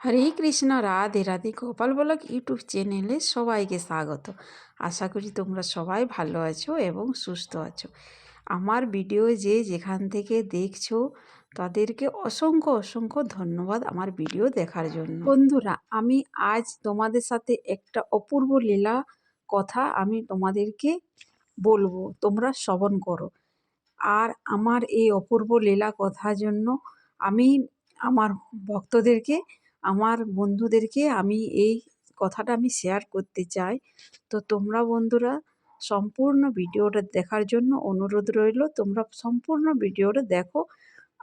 হরে Krishna, Radhe Radhe. Gopal blog YouTube চ্যানেলে সবাইকে স্বাগত। আশা করি তোমরা সবাই ভালো আছো এবং সুস্থ আছো। আমার ভিডিও যে যেখান থেকে দেখছ, তাদেরকে অসংখ্য অসংখ্য ধন্যবাদ আমার ভিডিও দেখার জন্য। বন্ধুরা, আমি আজ তোমাদের সাথে একটা অপূর্ব লীলা কথা আমি তোমাদেরকে বলব। তোমরা শ্রবণ করো। আর আমার এই অপূর্ব লীলা কথার জন্য আমি আমার ভক্তদেরকে আমার বন্ধুদেরকে আমি এই কথাটা আমি শেয়ার করতে চাই। তো তোমরা বন্ধুরা সম্পূর্ণ ভিডিওটা দেখার জন্য অনুরোধ রইল, তোমরা সম্পূর্ণ ভিডিওটা দেখো।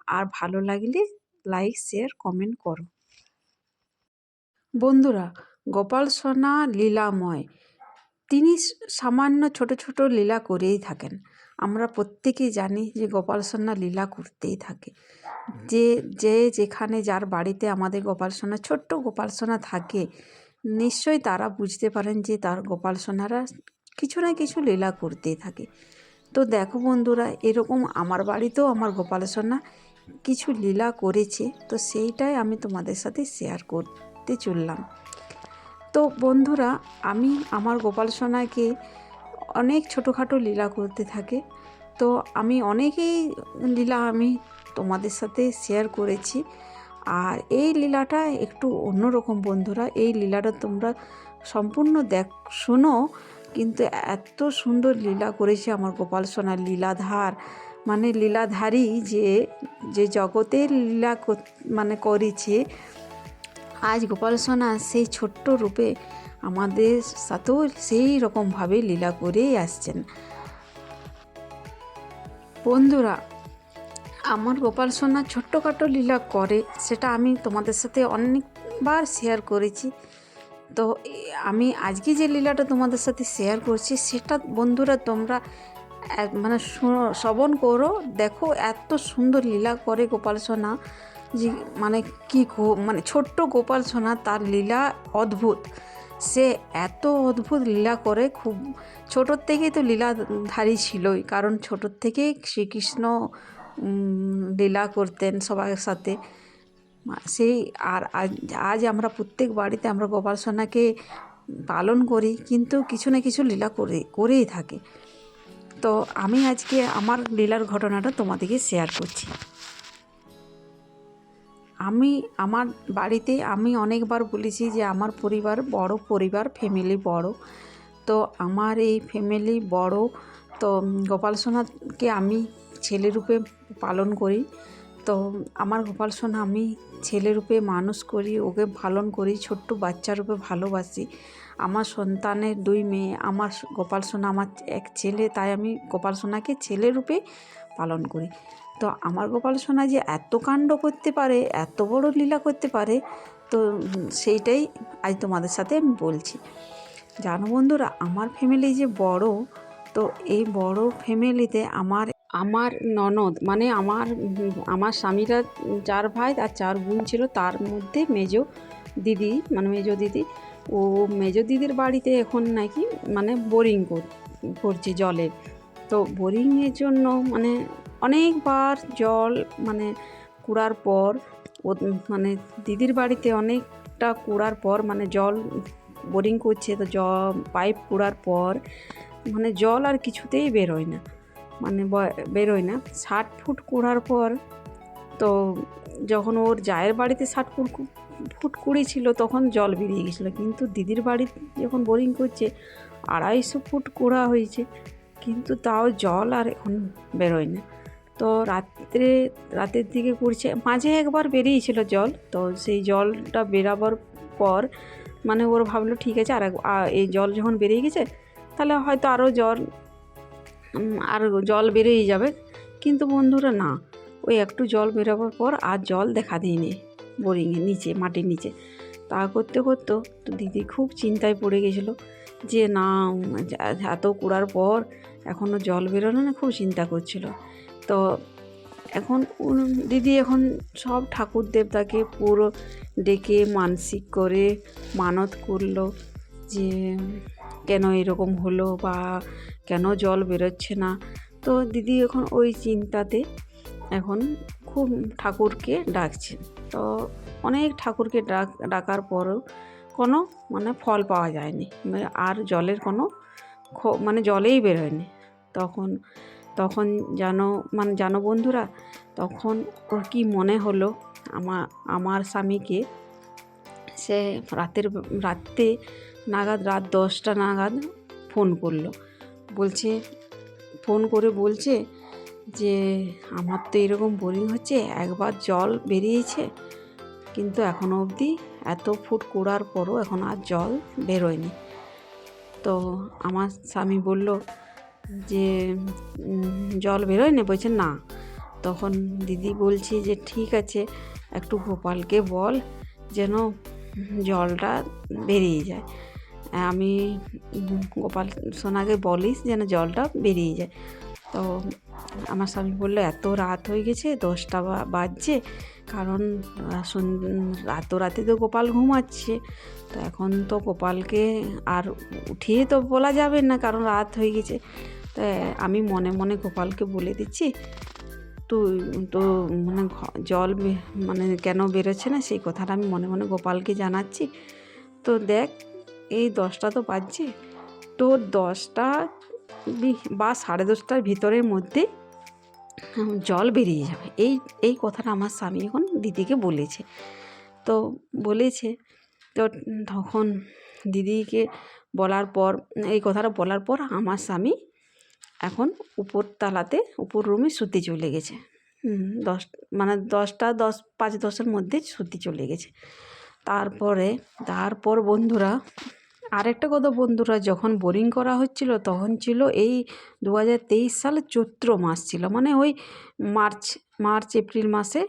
আর ভালো লাগলে লাইক শেয়ার কমেন্ট করো। বন্ধুরা, গোপাল সোনা লীলাময়। তিনি সামান্য ছোট ছোট লীলা করেই থাকেন। আমরা প্রত্যেকেই জানি যে গোপাল সোনা লীলা করতেই থাকে। যে যে যেখানে যার বাড়িতে আমাদের গোপাল সোনা ছোট্ট গোপাল সোনা থাকে নিশ্চয়ই তারা বুঝতে পারেন যে তার গোপাল সোনারা কিছু না কিছু লীলা করতেই থাকে। তো দেখো বন্ধুরা এরকম আমার বাড়িতেও আমার গোপাল সোনা কিছু লীলা করেছে তো সেইটাই আমি তোমাদের সাথে শেয়ার করতে চললাম। তো বন্ধুরা আমি আমার গোপাল সোনাকে অনেক ছোটোখাটো লীলা করতে থাকে। তো আমি অনেকেই লীলা আমি তোমাদের সাথে শেয়ার করেছি। আর এই লীলাটা একটু অন্যরকম বন্ধুরা, এই লীলাটা তোমরা সম্পূর্ণ দেখ, শোনো। কিন্তু এত সুন্দর লীলা করেছে আমার গোপাল সোনার লীলাধার। মানে লীলাধারী যে যে জগতের লীলা মানে করেছে, আজ গোপাল সোনা সেই ছোট্ট রূপে আমাদের সাথেও সেই রকমভাবে লীলা করেই আসছেন। বন্ধুরা, আমার গোপাল সোনা ছোট্টখাটো লীলা করে, সেটা আমি তোমাদের সাথে অনেকবার শেয়ার করেছি। তো আমি আজকে যে লীলাটা তোমাদের সাথে শেয়ার করছি, সেটা বন্ধুরা তোমরা মানে শ্রবণ করো। দেখো এত সুন্দর লীলা করে গোপাল সোনা, যে মানে কী মানে ছোট্ট গোপাল সোনা, তার লীলা অদ্ভুত। সে এত অদ্ভুত লীলা করে, খুব ছোটোর থেকেই তো লীলাধারী ছিলই, কারণ ছোটোর থেকেই শ্রীকৃষ্ণ লীলা করতেন সবার সাথে। সেই আর আজ আমরা প্রত্যেক বাড়িতে আমরা গোপাল সোনাকে পালন করি, কিন্তু কিছু না কিছু লীলা করে, করেই থাকে। তো আমি আজকে আমার লীলার ঘটনাটা তোমাদেরকে শেয়ার করছি। আমি, আমার বাড়িতে আমি অনেকবার বলেছি যে আমার পরিবার বড় পরিবার ফ্যামিলি বড়। তো আমার এই ফ্যামিলি বড়, তো গোপাল সোনাকে আমি ছেলে রূপে পালন করি। তো আমার গোপাল সোনা আমি ছেলে রূপে মানুষ করি, ওকে পালন করি, ছোট্ট বাচ্চা রূপে ভালোবাসি। আমার সন্তানের দুই মেয়ে, আমার গোপাল সোনা আমার এক ছেলে, তাই আমি গোপাল সোনাকে ছেলে রূপে পালন করি। তো আমার গোপাল সোনা যে এত কাণ্ড করতে পারে, এত বড় লীলা করতে পারে, তো সেইটাই আজ তোমাদের সাথে আমি বলছি। জানো বন্ধুরা, আমার ফ্যামিলি যে বড়, তো এই বড় ফ্যামিলিতে আমার আমার ননদ মানে আমার আমার স্বামীরা চার ভাই আর চার বোন ছিল, তার মধ্যে মেজো দিদি মানে মেজো দিদি, ও মেজো দিদির বাড়িতে এখন নাকি মানে বোরিং করছে জলের তো বোরিংয়ের জন্য মানে অনেকবার জল মানে কুড়ার পর মানে দিদির বাড়িতে অনেকটা কুড়ার পর মানে জল বোরিং করছে, তো জ পাইপ কুড়ার পর মানে জল আর কিছুতেই বেরোয় না। মানে বেরোয় না। ষাট ফুট কুড়ার পর তো যখন ওর জায়ের বাড়িতে ষাট ফুট ফুট কুড়ি ছিল তখন জল বেরিয়ে গেছিল। কিন্তু দিদির বাড়ি যখন বোরিং করছে, আড়াইশো ফুট কুড়া হয়েছে। কিন্তু তাও জল আর এখন বেরোয় না। তো রাত্রে, রাতের দিকে করছে মাঝে একবার বেরিয়েছিল জল, তো সেই জলটা বেরাবার পর মানে ওর ভাবলো, ঠিক আছে আর এই জল যখন বেরিয়ে গেছে, তাহলে হয়তো আরও জল আর জল বেরিয়ে যাবে। কিন্তু বন্ধুরা, না, ওই একটু জল বেরোবার পর আর জল দেখা দিইনি বোরিংয়ে, নিচে, মাটির নিচে। তা করতে করতে তো দিদি খুব চিন্তায় পড়ে গেছিল যে, না এত কুড়ার পর এখনও জল বেরোনো না, খুব চিন্তা করছিল। তো এখন দিদি এখন সব ঠাকুর দেবতাকে পুরো ডেকে মানসিক করে মানত করল যে কেন এরকম হলো বা কেন জল বেরোচ্ছে না। তো দিদি এখন ওই চিন্তাতে এখন খুব ঠাকুরকে ডাকছেন। তো অনেক ঠাকুরকে ডাক, ডাকার পরেও কোনো মানে ফল পাওয়া যায়নি। মানে আর জলের কোনো মানে জলেই বেরোয়নি। তখন তখন জানো মানে জানো বন্ধুরা, তখন ওর কি মনে হলো আমার আমার স্বামীকে? সে রাতের, রাতে নাগাদ, রাত দশটা নাগাদ ফোন করল। বলছে, ফোন করে বলছে যে, আমার তো এরকম বোরিং হচ্ছে, একবার জল বেরিয়েছে। কিন্তু এখনও অবধি এত ফুট কোড়ার পরও এখন আর জল বেরোয়নি। তো আমার স্বামী বলল যে জল বেরোয়নি বলছে না। তখন দিদি বলছে যে, ঠিক আছে, একটু গোপালকে বল যেন জলটা বেরিয়ে যায়। আমি গোপাল সোনাকে বলিস যেন জলটা বেরিয়ে যায়। তো আমার স্বামী বলল, এত রাত হয়ে গেছে, দশটা বাজছে। কারণ রাত রাতে তো গোপাল ঘুমাচ্ছে। তো এখন তো গোপালকে আর উঠিয়ে তো বলা যাবে না, কারণ রাত হয়ে গেছে। তো আমি মনে মনে গোপালকে বলে দিচ্ছি, তো তো মানে জল মানে কেন বেরোচ্ছে না? সেই কথাটা আমি মনে মনে গোপালকে জানাচ্ছি। তো দেখ, এই দশটা তো বাজছে। তো দশটা বা সাড়ে দশটার ভিতরের মধ্যে জল বেরিয়ে যাবে। এই এই কথাটা আমার স্বামী এখন দিদিকে বলেছে। তো বলেছে, তো তখন দিদিকে বলার পর, এই কথাটা বলার পর আমার স্বামী এখন উপর তালাতে, উপর রুমে শুতে চলে গেছে। দশ মানে দশটা, দশ, পাঁচ, দশের মধ্যে শুতে চলে গেছে। তারপরে, তারপর বন্ধুরা, আরেকটা কথা বন্ধুরা, যখন বোরিং করা হচ্ছিল, তখন ছিল এই দু হাজার তেইশ সালে চৈত্র মাস ছিল। মানে ওই মার্চ মার্চ, এপ্রিল মাসে,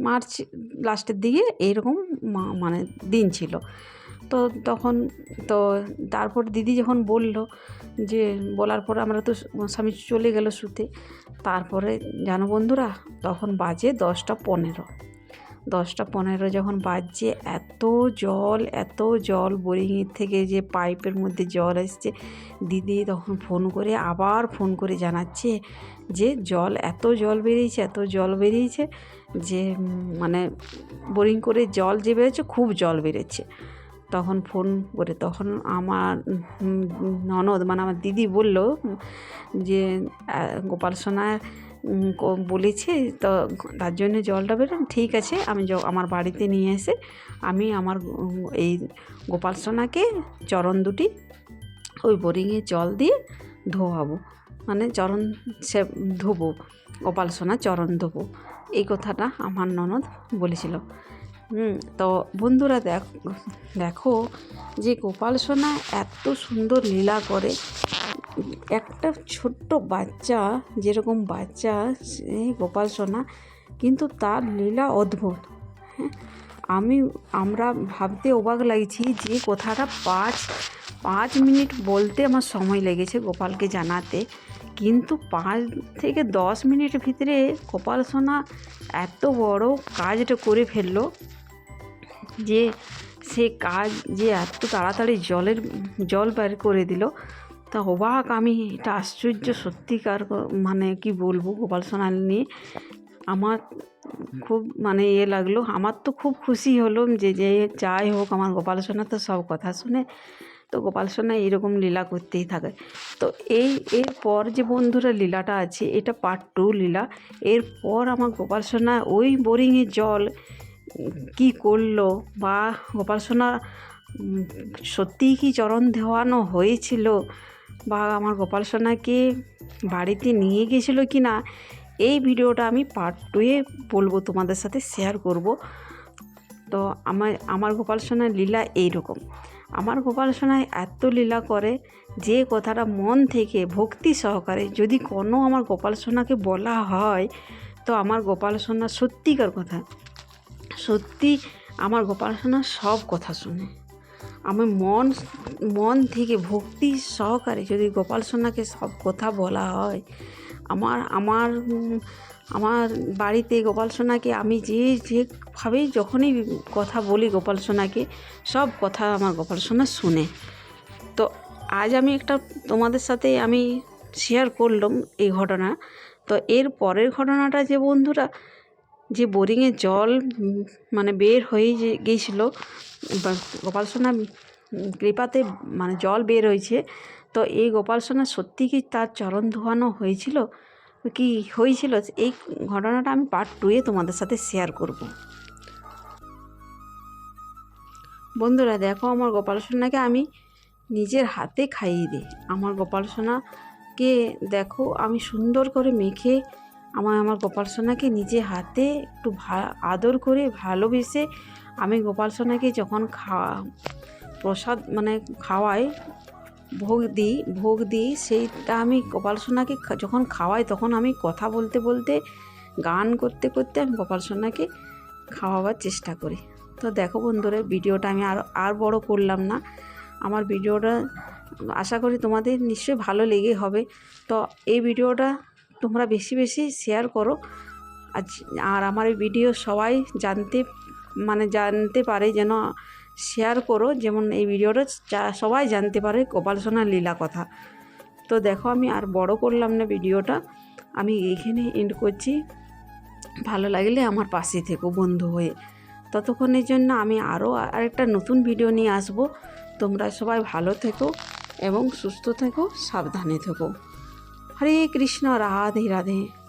মার্চ লাস্টের দিকে এইরকম মা- মানে দিন ছিল। তো তখন তো তারপর দিদি যখন বলল যে, বলার পর আমরা তো স্বামী চলে গেল শুতে। তারপরে, জানো বন্ধুরা, তখন বাজে দশটা পনেরো। দশটা পনেরো যখন বাজছে, এত জল এত জল, বোরিংয়ের থেকে যে পাইপের মধ্যে জল এসছে। দিদি তখন ফোন করে, আবার ফোন করে জানাচ্ছে যে, জল, এত জল বেরিয়েছে, এত জল বেরিয়েছে যে মানে বোরিং করে জল যে বেরোচ্ছে, খুব জল বেরোচ্ছে। তখন ফোন করে তখন আমার ননদ মানে আমার দিদি বলল যে গোপাল সোনা বলেছে, তো তার জন্য জলটা বেরোন, ঠিক আছে, আমি আমার বাড়িতে নিয়ে এসে আমি আমার এই গোপাল সোনাকে চরণ দুটি, ওই বোরিংয়ে জল দিয়ে ধোয়াবো। মানে চরণ সে, ধোবো, গোপাল সোনা চরণ ধোবো, এই কথাটা আমার ননদ বলেছিল। হুম, তো বন্ধুরা দেখ, দেখো যে গোপাল সোনা এত সুন্দর লীলা করে। একটা ছোট্ট বাচ্চা, যেরকম বাচ্চা গোপাল সোনা, কিন্তু তার লীলা অদ্ভুত। হ্যাঁ আমি, আমরা ভাবতে অবাক লাগছি যে কথাটা পাঁচ পাঁচ মিনিট বলতে আমার সময় লেগেছে গোপালকে জানাতে। কিন্তু পাঁচ থেকে দশ মিনিটের ভিতরে গোপাল সোনা এত বড় কাজটা করে ফেলল। যে সে কাজ যে এত তাড়াতাড়ি জলের, জল বের করে দিল, তা অবাক আমি, এটা আশ্চর্য সত্যিকার মানে কি বলব গোপাল সোনাল নিয়ে। আমার খুব মানে ইয়ে লাগল, আমার তো খুব খুশি হলো যে যে যাই হোক আমার গোপাল সোনা তো সব কথা শুনে, তো গোপাল সোনা এইরকম লীলা করতেই থাকে। তো এই এরপর যে বন্ধুরা লীলাটা আছে, এটা পার্ট টু লীলা। এরপর আমার গোপাল সোনা ওই বোরিংয়ের জল কি করল? বা গোপাল সোনা সত্যিই কি চরণ দেওয়ানো হয়েছিল? বা আমার গোপাল সোনাকে বাড়িতে নিয়ে গেছিল কি না? এই ভিডিওটা আমি পার্ট টুয়ে বলব, তোমাদের সাথে শেয়ার করব। তো আমার আমার গোপাল সোনার লীলা এইরকম। আমার গোপাল সোনায় এত লীলা করে যে কথাটা মন থেকে ভক্তি সহকারে যদি কোনো আমার গোপাল সোনাকে বলা হয়, তো আমার গোপাল সোনা সত্যিকার কথা। সত্যি আমার গোপাল সোনা সব কথা শুনে। আমি মন মন থেকে ভক্তি সহকারে যদি গোপাল সোনাকে সব কথা বলা হয়, আমার আমার আমার বাড়িতে গোপাল সোনাকে আমি যে যেভাবেই যখনই কথা বলি গোপাল সোনাকে, সব কথা আমার গোপাল সোনা শুনে। তো আজ আমি একটা তোমাদের সাথে আমি শেয়ার করলাম এই ঘটনা। তো এর পরের ঘটনাটা যে বন্ধুরা যে বোরিংয়ে জল মানে বের হয়ে গিয়েছিল গোপাল সোনা কৃপাতে মানে জল বের হয়েছে, তো এই গোপাল সোনা সত্যি কি তার চরণ ধোয়ানো হয়েছিল? কি হয়েছিল? এই ঘটনাটা আমি পার্ট টুয়ে তোমাদের সাথে শেয়ার করব। বন্ধুরা, দেখো আমার গোপাল সোনাকে আমি নিজের হাতে খাইয়ে দিই। আমার গোপাল সোনাকে দেখো, আমি সুন্দর করে মেখে আমার আমার গোপাল সোনাকে নিজে হাতে একটু আদর করে ভালোবেসে আমি গোপাল সোনাকে যখন খাওয়া প্রসাদ মানে খাওয়াই, ভোগ দিই ভোগ দিই, সেইটা আমি গোপাল সোনাকে যখন খাওয়াই তখন আমি কথা বলতে বলতে, গান করতে করতে আমি গোপাল সোনাকে খাওয়াবার চেষ্টা করি। তো দেখো বন্ধুরা, ভিডিওটা আমি আর আর বড় করলাম না। আমার ভিডিওটা, আশা করি তোমাদের নিশ্চয়ই ভালো লেগে হবে। তো এই ভিডিওটা তোমরা বেশি বেশি শেয়ার করো। আজ, আর আমার এই ভিডিও সবাই জানতে মানে জানতে পারে যেন শেয়ার করো। যেমন এই ভিডিওটা সবাই জানতে পারে কপাল সোনার লীলা কথা। তো দেখো আমি আর বড় করলাম না ভিডিওটা আমি এইখানে এন্ড করছি। ভালো লাগলে আমার পাশে থেকো বন্ধু হয়ে। ততক্ষণের জন্য আমি আরও আরেকটা নতুন ভিডিও নিয়ে আসব। তোমরা সবাই ভালো থেকো এবং সুস্থ থেকো, সাবধানে থেকো। হরে কৃষ্ণ রাধে রাধে।